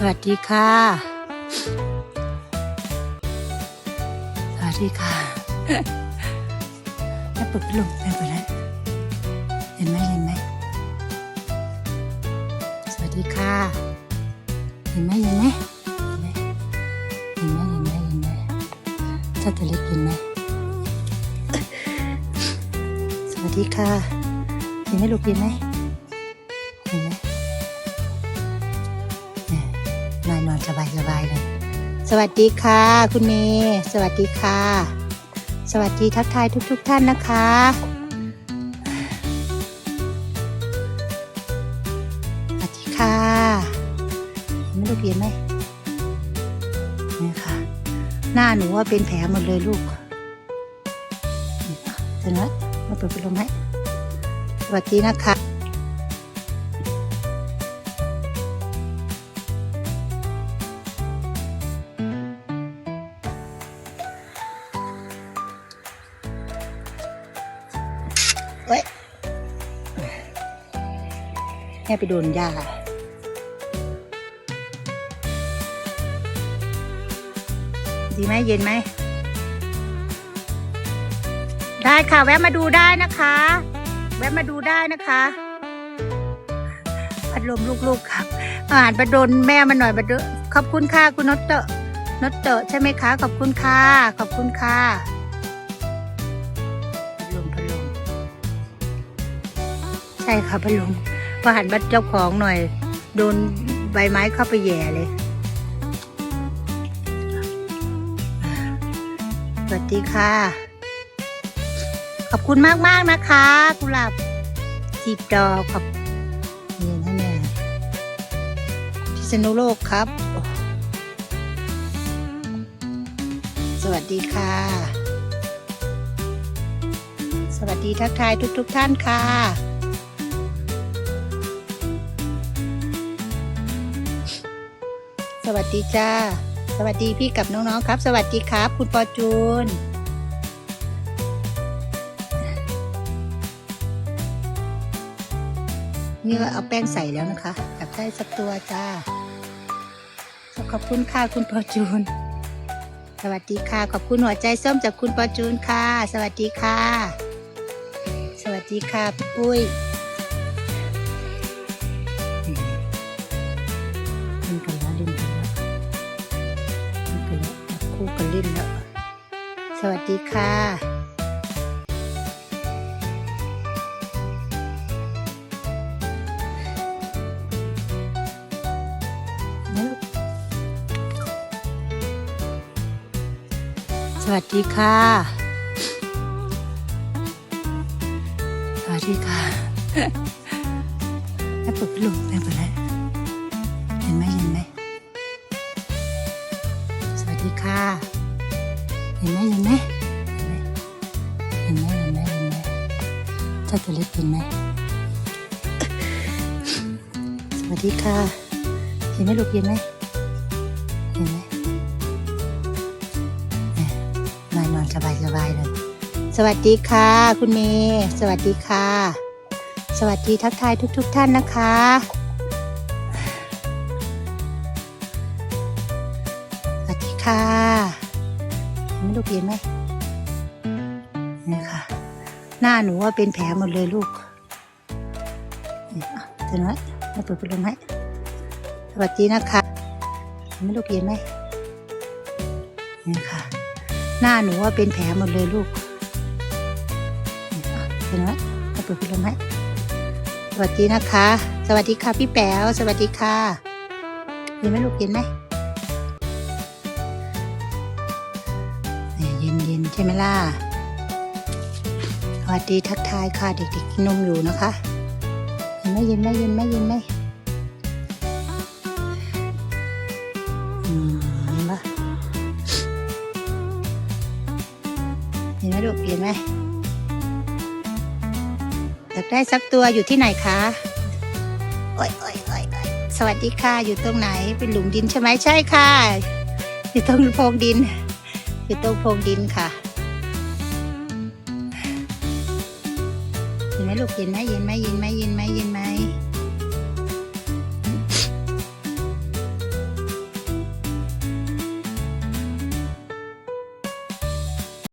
สวัสดีค่ะ สวัสดีค่ะแม่เปิดพัดลมแม่เปิดแล้วเห็นไหมเห็นไหม สวัสดีค่ะ เห็นไหมเห็นไหมเห็นไหมเห็นไหมเห็นไหมเห็นไหมถ้าตัวเล็กเห็นไหมสวัสดีค่ะ เห็นไหมลูกเห็นไหม สบายสบายเลยสวัสดีค่ะ คุณเมย์สวัสดีค่ะ สวัสดีทักทายทุกๆท่านนะคะ สวัสดีค่ะไม่ลูกเห็นไหมนี่ค่ะ หน้าหนูว่าเป็นแผลหมดเลยลูกเดี๋ยวนะมาเปิดพัดลมให้สวัสดีนะคะ แม่ไปโดนหญ้าดีไหมเย็นไหม ได้ค่ะแวะมาดูได้นะคะ แวะมาดูได้นะคะ พัดลมลูกๆครับอาหารประดนแม่มาหน่อยประดขอบคุณค่ะคุณนตเตอร์นตเตอร์ใช่ไหมคะ ขอบคุณค่ะ ขอบคุณค่ะพัดลมพัดลมใช่ค่ะพัดลม พอหันบัดเจ้าของหน่อย โดนใบไม้เข้าไปแย่เลย สวัสดีค่ะ ขอบคุณมากมากนะคะ กุหลาบจีบดอกขอบนี่นะเนี่ยพิษณุโลกครับ สวัสดีค่ะ สวัสดีทักทายทุก ๆทท่านค่ะ สวัสดีจ้า สวัสดีพี่กับน้องๆครับ สวัสดีครับ คุณปอจูน นี่ก็เอาแป้งใส่แล้วนะคะอยากได้สักตัวจ้า ขอบคุณค่ะคุณปอจูน สวัสดีค่ะ ขอบคุณหัวใจส้มจากคุณปอจูนค่ะ สวัสดีค่ะ สวัสดีค่ะพี่ปุ้ย สวัสดีค่ะสวัสดีค่ะ สวัสดีค่ะแม่เปิดพัดลมแม่เปิดแล้วเห็นไหมเห็นไหม สวัสดีค่ะ เห็นไหมเห็นไหมเห็นไหมเห็นไหมเห็นไหมเห็นไหมถ้าตัวเล็กเห็นไหมสวัสดีค่ะ เห็นไหมลูกเห็นไหมเห็นไหมนอนนอนสบายสบายเลย สวัสดีค่ะ คุณเมย์สวัสดีค่ะ สวัสดีทักทายทุก ๆท่านนะคะสวัสดีค่ะ ไหมลูกเห็นไหมนี่ค่ะ หน้าหนูว่าเป็นแผลหมดเลยลูกนี่อะเดี๋ยวนะมาเปิดพัดลมให้สวัสดีนะคะไหมลูกเห็นไหมนี่ค่ะ หน้าหนูว่าเป็นแผลหมดเลยลูกนี่อะนไหมมาเปิดพัดลมให้สวัสดีนะคะ สวัสดีค่ะพี่แป๋วสวัสดีค่ะเห็นไหมลูกเห็นไหม ช่ไหมล่ะสวัสดีทักทายค่ะเด็กๆนนมอยู่นะคะเห็นไหมเย็นไหมเย็นไหมเย็นไหมอืมเห็นปะเห็นไหมลูกเห็นไหมอยากได้สักตัวอยู่ที่ไหนคะโอ้ยโอ้ยโอ้ยโอ้ยสวัสดีค่ะ อยู่ตรงไหน เป็นหลุมดินใช่ไหมใช่ค่ะ อยู่ตรงโพรงดิน อยู่ตรงโพรงดินค่ะ เห็นไหมลูกเห็นไหมเย็นไหมเย็นไหมเย็นไหมเย็นไหม